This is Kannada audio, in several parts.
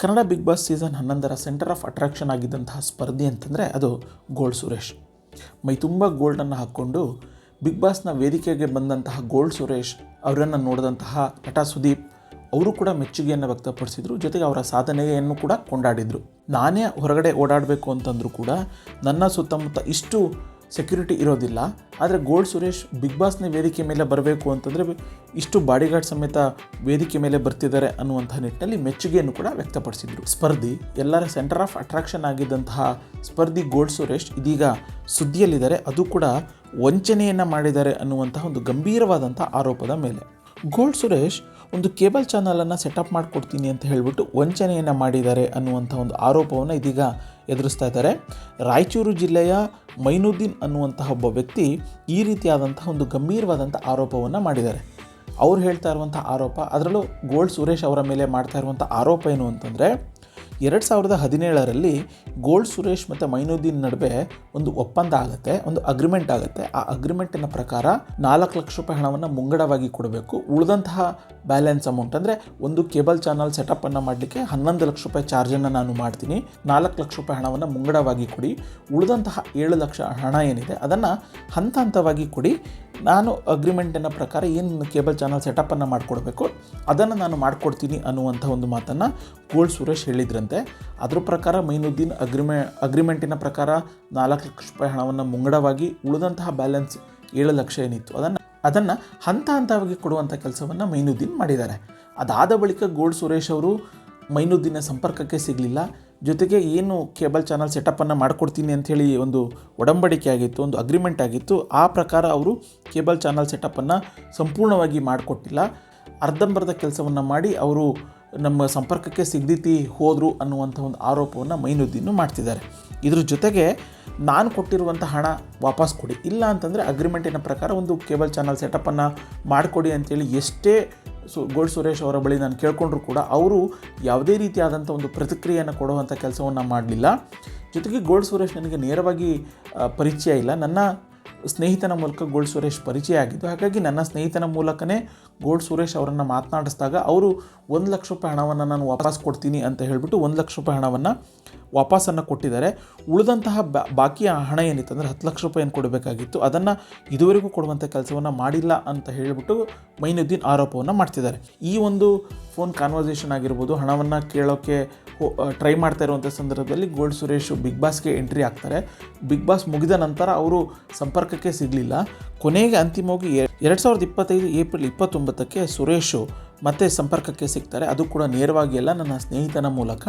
ಕನ್ನಡ ಬಿಗ್ ಬಾಸ್ ಸೀಸನ್ ಹನ್ನೊಂದರ ಸೆಂಟರ್ ಆಫ್ ಅಟ್ರಾಕ್ಷನ್ ಆಗಿದ್ದಂತಹ ಸ್ಪರ್ಧಿ ಅಂತಂದರೆ ಅದು ಗೋಲ್ಡ್ ಸುರೇಶ್. ಮೈ ತುಂಬ ಗೋಲ್ಡನ್ನು ಹಾಕ್ಕೊಂಡು ಬಿಗ್ ಬಾಸ್ನ ವೇದಿಕೆಗೆ ಬಂದಂತಹ ಗೋಲ್ಡ್ ಸುರೇಶ್ ಅವರನ್ನು ನೋಡಿದಂತಹ ನಟ ಸುದೀಪ್ ಅವರು ಕೂಡ ಮೆಚ್ಚುಗೆಯನ್ನು ವ್ಯಕ್ತಪಡಿಸಿದರು, ಜೊತೆಗೆ ಅವರ ಸಾಧನೆಯನ್ನು ಕೂಡ ಕೊಂಡಾಡಿದರು. ನಾನೇ ಹೊರಗಡೆ ಓಡಾಡಬೇಕು ಅಂತಂದರೂ ಕೂಡ ನನ್ನ ಸುತ್ತಮುತ್ತ ಇಷ್ಟು ಸೆಕ್ಯೂರಿಟಿ ಇರೋದಿಲ್ಲ. ಆದರೆ ಗೋಲ್ಡ್ ಸುರೇಶ್ ಬಿಗ್ ಬಾಸ್ನ ವೇದಿಕೆ ಮೇಲೆ ಬರಬೇಕು ಅಂತಂದರೆ ಇಷ್ಟು ಬಾಡಿಗಾರ್ಡ್ ಸಮೇತ ವೇದಿಕೆ ಮೇಲೆ ಬರ್ತಿದ್ದಾರೆ ಅನ್ನುವಂಥ ನಿಟ್ಟಿನಲ್ಲಿ ಮೆಚ್ಚುಗೆಯನ್ನು ಕೂಡ ವ್ಯಕ್ತಪಡಿಸಿದರು. ಸ್ಪರ್ಧಿ, ಎಲ್ಲರ ಸೆಂಟರ್ ಆಫ್ ಅಟ್ರಾಕ್ಷನ್ ಆಗಿದ್ದಂತಹ ಸ್ಪರ್ಧಿ ಗೋಲ್ಡ್ ಸುರೇಶ್ ಇದೀಗ ಸುದ್ದಿಯಲ್ಲಿದ್ದಾರೆ. ಅದು ಕೂಡ ವಂಚನೆಯನ್ನು ಮಾಡಿದ್ದಾರೆ ಅನ್ನುವಂತಹ ಒಂದು ಗಂಭೀರವಾದಂಥ ಆರೋಪದ ಮೇಲೆ. ಗೋಲ್ಡ್ ಸುರೇಶ್ ಒಂದು ಕೇಬಲ್ ಚಾನಲನ್ನು ಸೆಟಪ್ ಮಾಡಿಕೊಡ್ತೀನಿ ಅಂತ ಹೇಳಿಬಿಟ್ಟು ವಂಚನೆಯನ್ನು ಮಾಡಿದ್ದಾರೆ ಅನ್ನುವಂಥ ಒಂದು ಆರೋಪವನ್ನು ಇದೀಗ ಎದುರಿಸ್ತಾ ಇದ್ದಾರೆ. ರಾಯಚೂರು ಜಿಲ್ಲೆಯ ಮೈನುದ್ದೀನ್ ಅನ್ನುವಂತಹ ಒಬ್ಬ ವ್ಯಕ್ತಿ ಈ ರೀತಿಯಾದಂಥ ಒಂದು ಗಂಭೀರವಾದಂಥ ಆರೋಪವನ್ನು ಮಾಡಿದ್ದಾರೆ. ಅವ್ರು ಹೇಳ್ತಾ ಇರುವಂಥ ಆರೋಪ, ಅದರಲ್ಲೂ ಗೋಲ್ಡ್ ಸುರೇಶ್ ಅವರ ಮೇಲೆ ಮಾಡ್ತಾ ಇರುವಂಥ ಆರೋಪ ಏನು ಅಂತಂದರೆ ಎರಡು ಸಾವಿರದ ಹದಿನೇಳರಲ್ಲಿ ಗೋಲ್ಡ್ ಸುರೇಶ್ ಮತ್ತು ಮೈನುದ್ದೀನ್ ನಡುವೆ ಒಂದು ಒಪ್ಪಂದ ಆಗುತ್ತೆ, ಒಂದು ಅಗ್ರಿಮೆಂಟ್ ಆಗುತ್ತೆ. ಆ ಅಗ್ರಿಮೆಂಟಿನ ಪ್ರಕಾರ ನಾಲ್ಕು ಲಕ್ಷ ರೂಪಾಯಿ ಹಣವನ್ನು ಮುಂಗಡವಾಗಿ ಕೊಡಬೇಕು. ಉಳಿದಂತಹ ಬ್ಯಾಲೆನ್ಸ್ ಅಮೌಂಟ್ ಅಂದರೆ ಒಂದು ಕೇಬಲ್ ಚಾನಲ್ ಸೆಟಪ್ಪನ್ನು ಮಾಡಲಿಕ್ಕೆ ಹನ್ನೊಂದು ಲಕ್ಷ ರೂಪಾಯಿ ಚಾರ್ಜನ್ನು ನಾನು ಮಾಡ್ತೀನಿ. ನಾಲ್ಕು ಲಕ್ಷ ರೂಪಾಯಿ ಹಣವನ್ನು ಮುಂಗಡವಾಗಿ ಕೊಡಿ. ಉಳಿದಂತಹ ಏಳು ಲಕ್ಷ ಹಣ ಏನಿದೆ ಅದನ್ನು ಹಂತ ಹಂತವಾಗಿ ಕೊಡಿ. ನಾನು ಅಗ್ರಿಮೆಂಟಿನ ಪ್ರಕಾರ ಏನು ಕೇಬಲ್ ಚಾನಲ್ ಸೆಟಪ್ಪನ್ನು ಮಾಡಿಕೊಡ್ಬೇಕು, ಅದನ್ನು ನಾನು ಮಾಡಿಕೊಡ್ತೀನಿ ಅನ್ನುವಂಥ ಒಂದು ಮಾತನ್ನು ಗೋಲ್ಡ್ ಸುರೇಶ್ ಹೇಳಿದ್ರಂತೆ. ಅದ್ರ ಪ್ರಕಾರ ಮೈನುದ್ದೀನ್ ಅಗ್ರಿಮೆ ಅಗ್ರಿಮೆಂಟಿನ ಪ್ರಕಾರ ನಾಲ್ಕು ಲಕ್ಷ ರೂಪಾಯಿ ಹಣವನ್ನು ಮುಂಗಡವಾಗಿ ಉಳಿದಂತಹ ಬ್ಯಾಲೆನ್ಸ್ ಏಳು ಲಕ್ಷ ಏನಿತ್ತು, ಅದನ್ನು ಅದನ್ನು ಹಂತ ಹಂತವಾಗಿ ಕೊಡುವಂಥ ಕೆಲಸವನ್ನು ಮೈನುದ್ದೀನ್ ಮಾಡಿದ್ದಾರೆ. ಅದಾದ ಬಳಿಕ ಗೋಲ್ಡ್ ಸುರೇಶ್ ಅವರು ಮೈನುದ್ದೀನ ಸಂಪರ್ಕಕ್ಕೆ ಸಿಗಲಿಲ್ಲ. ಜೊತೆಗೆ ಏನು ಕೇಬಲ್ ಚಾನಲ್ ಸೆಟಪ್ಪನ್ನು ಮಾಡಿಕೊಡ್ತೀನಿ ಅಂಥೇಳಿ ಒಂದು ಒಡಂಬಡಿಕೆ ಆಗಿತ್ತು, ಒಂದು ಅಗ್ರಿಮೆಂಟ್ ಆಗಿತ್ತು. ಆ ಪ್ರಕಾರ ಅವರು ಕೇಬಲ್ ಚಾನಲ್ ಸೆಟಪ್ಪನ್ನು ಸಂಪೂರ್ಣವಾಗಿ ಮಾಡಿಕೊಟ್ಟಿಲ್ಲ. ಅರ್ಧಂಬರ್ಧ ಕೆಲಸವನ್ನು ಮಾಡಿ ಅವರು ನಮ್ಮ ಸಂಪರ್ಕಕ್ಕೆ ಸಿಗ್ದಿತಿ, ಹೋದರು ಅನ್ನುವಂಥ ಒಂದು ಆರೋಪವನ್ನು ಮೈನುದ್ದೀನು ಮಾಡ್ತಿದ್ದಾರೆ. ಇದ್ರ ಜೊತೆಗೆ ನಾನು ಕೊಟ್ಟಿರುವಂಥ ಹಣ ವಾಪಸ್ ಕೊಡಿ. ಇಲ್ಲ ಅಂತಂದರೆ ಅಗ್ರಿಮೆಂಟಿನ ಪ್ರಕಾರ ಒಂದು ಕೇಬಲ್ ಚಾನಲ್ ಸೆಟಪ್ಪನ್ನು ಮಾಡಿಕೊಡಿ ಅಂತೇಳಿ ಎಷ್ಟೇ ಸು ಗೋಲ್ಡ್ ಸುರೇಶ್ ಅವರ ಬಳಿ ನಾನು ಕೇಳ್ಕೊಂಡ್ರು ಕೂಡ ಅವರು ಯಾವುದೇ ರೀತಿಯಾದಂಥ ಒಂದು ಪ್ರತಿಕ್ರಿಯೆಯನ್ನು ಕೊಡುವಂಥ ಕೆಲಸವನ್ನು ಮಾಡಲಿಲ್ಲ. ಜೊತೆಗೆ ಗೋಲ್ಡ್ ಸುರೇಶ್ ನನಗೆ ನೇರವಾಗಿ ಪರಿಚಯ ಇಲ್ಲ. ನನ್ನ ಸ್ನೇಹಿತನ ಮೂಲಕ ಗೋಲ್ಡ್ ಸುರೇಶ್ ಪರಿಚಯ ಆಗಿದ್ದು, ಹಾಗಾಗಿ ನನ್ನ ಸ್ನೇಹಿತನ ಮೂಲಕನೇ ಗೋಲ್ಡ್ ಸುರೇಶ್ ಅವರನ್ನು ಮಾತನಾಡಿಸಿದಾಗ ಅವರು ಒಂದು ಲಕ್ಷ ರೂಪಾಯಿ ಹಣವನ್ನು ನಾನು ವಾಪಸ್ ಕೊಡ್ತೀನಿ ಅಂತ ಹೇಳಿಬಿಟ್ಟು ಒಂದು ಲಕ್ಷ ರೂಪಾಯಿ ಹಣವನ್ನು ವಾಪಸ್ಸನ್ನು ಕೊಟ್ಟಿದ್ದಾರೆ. ಉಳಿದಂತಹ ಬಾಕಿ ಹಣ ಏನಿತ್ತು ಅಂದರೆ ಹತ್ತು ಲಕ್ಷ ರೂಪಾಯಿ ಏನು ಕೊಡಬೇಕಾಗಿತ್ತು, ಅದನ್ನು ಇದುವರೆಗೂ ಕೊಡುವಂಥ ಕೆಲಸವನ್ನು ಮಾಡಿಲ್ಲ ಅಂತ ಹೇಳಿಬಿಟ್ಟು ಮೈನುದ್ದೀನ್ ಆರೋಪವನ್ನು ಮಾಡ್ತಿದ್ದಾರೆ. ಈ ಒಂದು ಫೋನ್ ಕಾನ್ವರ್ಸೇಷನ್ ಆಗಿರ್ಬೋದು, ಹಣವನ್ನು ಕೇಳೋಕ್ಕೆ ಟ್ರೈ ಮಾಡ್ತಾ ಇರುವಂಥ ಸಂದರ್ಭದಲ್ಲಿ ಗೋಲ್ಡ್ ಸುರೇಶ್ ಬಿಗ್ ಬಾಸ್ಗೆ ಎಂಟ್ರಿ ಆಗ್ತಾರೆ ಬಿಗ್ ಬಾಸ್ ಮುಗಿದ ನಂತರ ಅವರು ಸಂಪರ್ಕಕ್ಕೆ ಸಿಗಲಿಲ್ಲ. ಕೊನೆಗೆ ಅಂತಿಮವಾಗಿ ಎರಡು ಸಾವಿರದ ಇಪ್ಪತ್ತೈದು ಏಪ್ರಿಲ್ ಇಪ್ಪತ್ತೊಂಬತ್ತಕ್ಕೆ ಸುರೇಶು ಮತ್ತೆ ಸಂಪರ್ಕಕ್ಕೆ ಸಿಗ್ತಾರೆ. ಅದು ಕೂಡ ನೇರವಾಗಿ ಅಲ್ಲ, ನನ್ನ ಸ್ನೇಹಿತನ ಮೂಲಕ.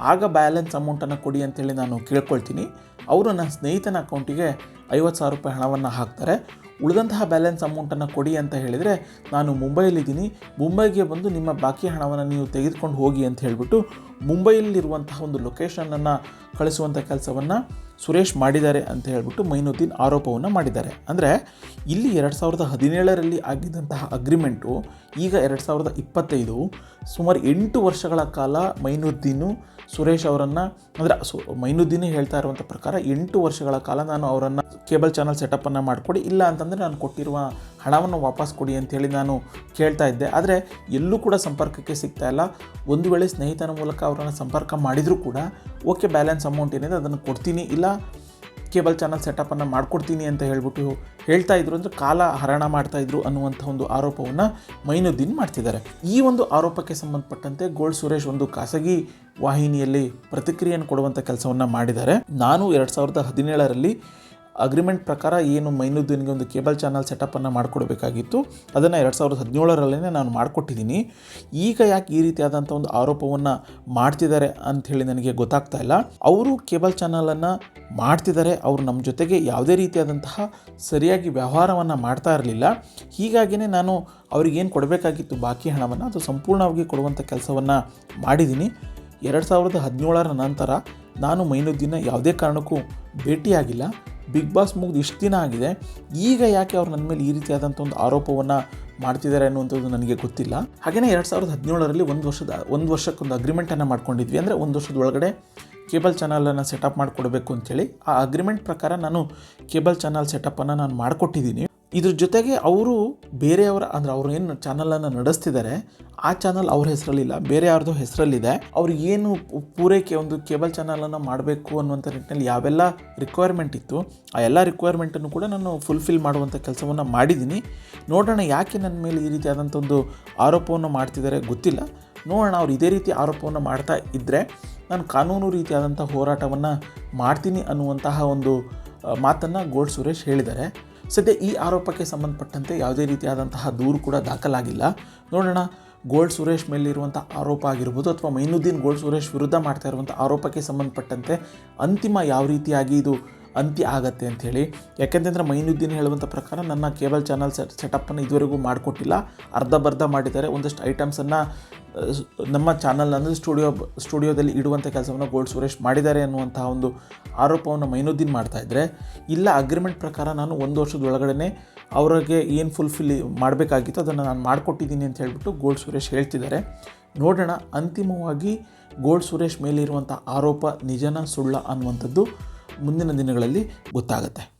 ಆಗ ಬ್ಯಾಲೆನ್ಸ್ ಅಮೌಂಟನ್ನು ಕೊಡಿ ಅಂತೇಳಿ ನಾನು ಕೇಳ್ಕೊಳ್ತೀನಿ. ಅವರು ನನ್ನ ಸ್ನೇಹಿತನ ಅಕೌಂಟಿಗೆ ಐವತ್ತು ಸಾವಿರ ರೂಪಾಯಿ ಹಣವನ್ನು ಹಾಕ್ತಾರೆ. ಉಳಿದಂತಹ ಬ್ಯಾಲೆನ್ಸ್ ಅಮೌಂಟನ್ನು ಕೊಡಿ ಅಂತ ಹೇಳಿದರೆ ನಾನು ಮುಂಬೈಯಲ್ಲಿದ್ದೀನಿ. ಮುಂಬೈಗೆ ಬಂದು ನಿಮ್ಮ ಬಾಕಿ ಹಣವನ್ನು ನೀವು ತೆಗೆದುಕೊಂಡು ಹೋಗಿ ಅಂತ ಹೇಳಿಬಿಟ್ಟು ಮುಂಬೈಯಲ್ಲಿರುವಂತಹ ಒಂದು ಲೊಕೇಶನನ್ನು ಕಳಿಸುವಂಥ ಕೆಲಸವನ್ನು ಸುರೇಶ್ ಮಾಡಿದ್ದಾರೆ ಅಂತ ಹೇಳ್ಬಿಟ್ಟು ಮೈನುದ್ದೀನ್ ಆರೋಪವನ್ನು ಮಾಡಿದ್ದಾರೆ. ಅಂದರೆ ಇಲ್ಲಿ ಎರಡು ಸಾವಿರದ ಹದಿನೇಳರಲ್ಲಿ ಆಗಿದ್ದಂತಹ ಅಗ್ರಿಮೆಂಟು ಈಗ ಎರಡು ಸಾವಿರದ ಇಪ್ಪತ್ತೈದು ಸುಮಾರು ಎಂಟು ವರ್ಷಗಳ ಕಾಲ ಮೈನುದ್ದೀನು ಸುರೇಶ್ ಅವರನ್ನು, ಅಂದರೆ ಸು ಮೈನುದ್ದೀನೇ ಹೇಳ್ತಾ ಇರುವಂಥ ಪ್ರಕಾರ ಎಂಟು ವರ್ಷಗಳ ಕಾಲ ನಾನು ಅವರನ್ನು ಕೇಬಲ್ ಚಾನಲ್ ಸೆಟಪ್ಪನ್ನು ಮಾಡಿಕೊಡಿ, ಇಲ್ಲ ಅಂತಂದರೆ ನಾನು ಕೊಟ್ಟಿರುವ ಹಣವನ್ನು ವಾಪಸ್ ಕೊಡಿ ಅಂತೇಳಿ ನಾನು ಕೇಳ್ತಾ ಇದ್ದೆ. ಆದರೆ ಎಲ್ಲೂ ಕೂಡ ಸಂಪರ್ಕಕ್ಕೆ ಸಿಗ್ತಾ ಇಲ್ಲ. ಒಂದು ವೇಳೆ ಸ್ನೇಹಿತನ ಮೂಲಕ ಅವರನ್ನು ಸಂಪರ್ಕ ಮಾಡಿದರೂ ಕೂಡ ಓಕೆ, ಬ್ಯಾಲೆನ್ಸ್ ಅಮೌಂಟ್ ಏನಿದೆ ಅದನ್ನು ಕೊಡ್ತೀನಿ. ಇಲ್ಲ, ಕೇಬಲ್ ಚಾನಲ್ ಸೆಟಪನ್ನು ಮಾಡಿಕೊಡ್ತೀನಿ ಅಂತ ಹೇಳ್ಬಿಟ್ಟು ಹೇಳ್ತಾ ಇದ್ರು ಅಂದರೆ ಕಾಲ ಹರಣ ಮಾಡ್ತಾ ಇದ್ರು ಅನ್ನುವಂಥ ಒಂದು ಆರೋಪವನ್ನು ಮೈನುದ್ದೀನ್ ಮಾಡ್ತಿದ್ದಾರೆ. ಈ ಒಂದು ಆರೋಪಕ್ಕೆ ಸಂಬಂಧಪಟ್ಟಂತೆ ಗೋಲ್ಡ್ ಸುರೇಶ್ ಒಂದು ಖಾಸಗಿ ವಾಹಿನಿಯಲ್ಲಿ ಪ್ರತಿಕ್ರಿಯೆಯನ್ನು ಕೊಡುವಂಥ ಕೆಲಸವನ್ನು ಮಾಡಿದ್ದಾರೆ. ನಾನು ಎರಡು ಸಾವಿರದ ಹದಿನೇಳರಲ್ಲಿ ಅಗ್ರಿಮೆಂಟ್ ಪ್ರಕಾರ ಏನು ಮೈನುದ್ದೀನ್ಗೆ ಒಂದು ಕೇಬಲ್ ಚಾನಲ್ ಸೆಟಪ್ಪನ್ನು ಮಾಡಿಕೊಡ್ಬೇಕಾಗಿತ್ತು. ಅದನ್ನು ಎರಡು ಸಾವಿರದ ಹದಿನೇಳರಲ್ಲೇ ನಾನು ಮಾಡಿಕೊಟ್ಟಿದ್ದೀನಿ ಈಗ ಯಾಕೆ ಈ ರೀತಿಯಾದಂಥ ಒಂದು ಆರೋಪವನ್ನು ಮಾಡ್ತಿದ್ದಾರೆ ಅಂಥೇಳಿ ನನಗೆ ಗೊತ್ತಾಗ್ತಾ ಇಲ್ಲ. ಅವರು ಕೇಬಲ್ ಚಾನಲನ್ನು ಮಾಡ್ತಿದ್ದಾರೆ. ಅವರು ನಮ್ಮ ಜೊತೆಗೆ ಯಾವುದೇ ರೀತಿಯಾದಂತಹ ಸರಿಯಾಗಿ ವ್ಯವಹಾರವನ್ನು ಮಾಡ್ತಾ ಇರಲಿಲ್ಲ. ಹೀಗಾಗಿಯೇ ನಾನು ಅವ್ರಿಗೇನು ಕೊಡಬೇಕಾಗಿತ್ತು ಬಾಕಿ ಹಣವನ್ನು ಅದು ಸಂಪೂರ್ಣವಾಗಿ ಕೊಡುವಂಥ ಕೆಲಸವನ್ನು ಮಾಡಿದ್ದೀನಿ ಎರಡು ಸಾವಿರದ ಹದಿನೇಳರ ನಂತರ ನಾನು ಮೈನುದ್ದೀನ ಯಾವುದೇ ಕಾರಣಕ್ಕೂ ಭೇಟಿಯಾಗಿಲ್ಲ. ಬಿಗ್ ಬಾಸ್ ಮುಗಿದು ಇಷ್ಟು ದಿನ ಆಗಿದೆ, ಈಗ ಯಾಕೆ ಅವ್ರು ನನ್ನ ಮೇಲೆ ಈ ರೀತಿಯಾದಂಥ ಒಂದು ಆರೋಪವನ್ನು ಮಾಡ್ತಿದ್ದಾರೆ ಅನ್ನುವಂಥದ್ದು ನನಗೆ ಗೊತ್ತಿಲ್ಲ. ಹಾಗೆಯೇ ಎರಡು ಸಾವಿರದ ಹದಿನೇಳರಲ್ಲಿ ಒಂದು ವರ್ಷದ, ಒಂದು ವರ್ಷಕ್ಕೊಂದು ಅಗ್ರಿಮೆಂಟನ್ನು ಮಾಡ್ಕೊಂಡಿದ್ವಿ. ಅಂದರೆ ಒಂದು ವರ್ಷದ ಒಳಗಡೆ ಕೇಬಲ್ ಚಾನಲನ್ನು ಸೆಟಪ್ ಮಾಡಿಕೊಡ್ಬೇಕು ಅಂತೇಳಿ. ಆ ಅಗ್ರಿಮೆಂಟ್ ಪ್ರಕಾರ ನಾನು ಕೇಬಲ್ ಚಾನಲ್ ಸೆಟಪ್ಪನ್ನು ನಾನು ಮಾಡಿಕೊಟ್ಟಿದ್ದೀನಿ. ಇದ್ರ ಜೊತೆಗೆ ಅವರು ಬೇರೆಯವರ, ಅಂದರೆ ಅವರು ಏನು ಚಾನಲನ್ನು ನಡೆಸ್ತಿದ್ದಾರೆ ಆ ಚಾನಲ್ ಅವ್ರ ಹೆಸರಲ್ಲಿಲ್ಲ, ಬೇರೆ ಯಾರ್ದೋ ಹೆಸರಲ್ಲಿದೆ. ಅವ್ರಿಗೆ ಏನು ಪೂರೈಕೆ, ಒಂದು ಕೇಬಲ್ ಚಾನಲನ್ನು ಮಾಡಬೇಕು ಅನ್ನುವಂಥ ನಿಟ್ಟಿನಲ್ಲಿ ಯಾವೆಲ್ಲ ರಿಕ್ವೈರ್ಮೆಂಟ್ ಇತ್ತು, ಆ ಎಲ್ಲ ರಿಕ್ವೈರ್ಮೆಂಟನ್ನು ಕೂಡ ನಾನು ಫುಲ್ಫಿಲ್ ಮಾಡುವಂಥ ಕೆಲಸವನ್ನು ಮಾಡಿದ್ದೀನಿ ನೋಡೋಣ ಯಾಕೆ ನನ್ನ ಮೇಲೆ ಈ ರೀತಿಯಾದಂಥ ಒಂದು ಆರೋಪವನ್ನು ಮಾಡ್ತಿದ್ದಾರೆ ಗೊತ್ತಿಲ್ಲ. ನೋಡೋಣ ಅವ್ರು ಇದೇ ರೀತಿ ಆರೋಪವನ್ನು ಮಾಡ್ತಾ ಇದ್ದರೆ ನಾನು ಕಾನೂನು ರೀತಿಯಾದಂಥ ಹೋರಾಟವನ್ನು ಮಾಡ್ತೀನಿ ಅನ್ನುವಂತಹ ಒಂದು ಮಾತನ್ನು ಗೋಲ್ಡ್ ಸುರೇಶ್ ಹೇಳಿದ್ದಾರೆ ಸದ್ಯ ಈ ಆರೋಪಕ್ಕೆ ಸಂಬಂಧಪಟ್ಟಂತೆ ಯಾವುದೇ ರೀತಿಯಾದಂತಹ ದೂರು ಕೂಡ ದಾಖಲಾಗಿಲ್ಲ. ನೋಡೋಣ, ಗೋಲ್ಡ್ ಸುರೇಶ್ ಮೇಲಿರುವಂಥ ಆರೋಪ ಆಗಿರ್ಬೋದು ಅಥವಾ ಮೈನುದ್ದೀನ್ ಗೋಲ್ಡ್ ಸುರೇಶ್ ವಿರುದ್ಧ ಮಾಡ್ತಾ ಇರುವಂಥ ಆರೋಪಕ್ಕೆ ಸಂಬಂಧಪಟ್ಟಂತೆ ಅಂತಿಮ ಯಾವ ರೀತಿಯಾಗಿ ಇದು ಅಂತ್ಯ ಆಗತ್ತೆ ಅಂಥೇಳಿ ಯಾಕೆಂತಂದರೆ ಮೈನುದ್ದೀನ್ ಹೇಳುವಂಥ ಪ್ರಕಾರ ನನ್ನ ಕೇಬಲ್ ಚಾನಲ್ ಸೆಟ್ ಸೆಟಪ್ಪನ್ನು ಇದುವರೆಗೂ ಮಾಡಿಕೊಟ್ಟಿಲ್ಲ. ಅರ್ಧ ಬರ್ಧ ಮಾಡಿದ್ದಾರೆ. ಒಂದಷ್ಟು ಐಟಮ್ಸನ್ನು ನಮ್ಮ ಚಾನಲ್ ಅಂದರೆ ಸ್ಟುಡಿಯೋ ಸ್ಟುಡಿಯೋದಲ್ಲಿ ಇಡುವಂಥ ಕೆಲಸವನ್ನು ಗೋಲ್ಡ್ ಸುರೇಶ್ ಮಾಡಿದ್ದಾರೆ ಅನ್ನುವಂಥ ಒಂದು ಆರೋಪವನ್ನು ಮೈನುದ್ದೀನ್ ಮಾಡ್ತಾ ಇದ್ದರೆ ಇಲ್ಲ ಅಗ್ರಿಮೆಂಟ್ ಪ್ರಕಾರ ನಾನು ಒಂದು ವರ್ಷದ ಒಳಗಡೆ ಅವರಿಗೆ ಏನು ಫುಲ್ಫಿಲ್ ಮಾಡಬೇಕಾಗಿತ್ತು ಅದನ್ನು ನಾನು ಮಾಡಿಕೊಟ್ಟಿದ್ದೀನಿ ಅಂತ ಹೇಳಿಬಿಟ್ಟು ಗೋಲ್ಡ್ ಸುರೇಶ್ ಹೇಳ್ತಿದ್ದಾರೆ. ನೋಡೋಣ, ಅಂತಿಮವಾಗಿ ಗೋಲ್ಡ್ ಸುರೇಶ್ ಮೇಲಿರುವಂಥ ಆರೋಪ ನಿಜನ ಸುಳ್ಳ ಅನ್ನುವಂಥದ್ದು ಮುಂದಿನ ದಿನಗಳಲ್ಲಿ ಗೊತ್ತಾಗುತ್ತೆ.